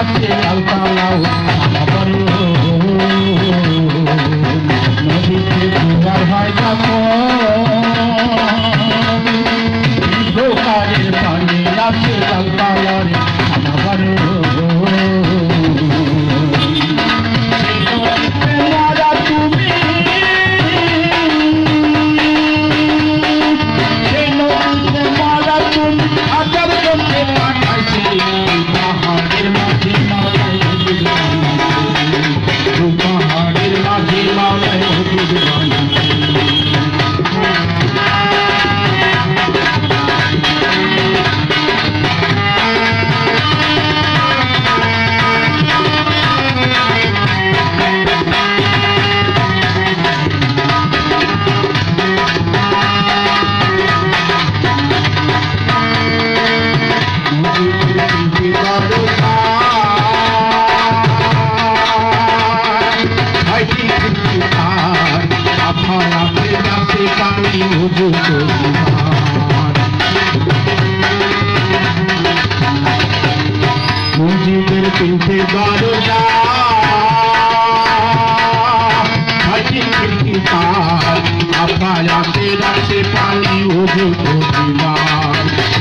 কাছে আলতালাও আমার নদীতে দুবার হয় কাপড় দোকানের পানি আছে আলতালারে আমার মুজিবের পিঠে দরজা আপনার রাতে রাতে পানি ও দিলাম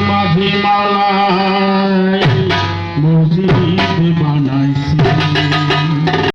माझी माला।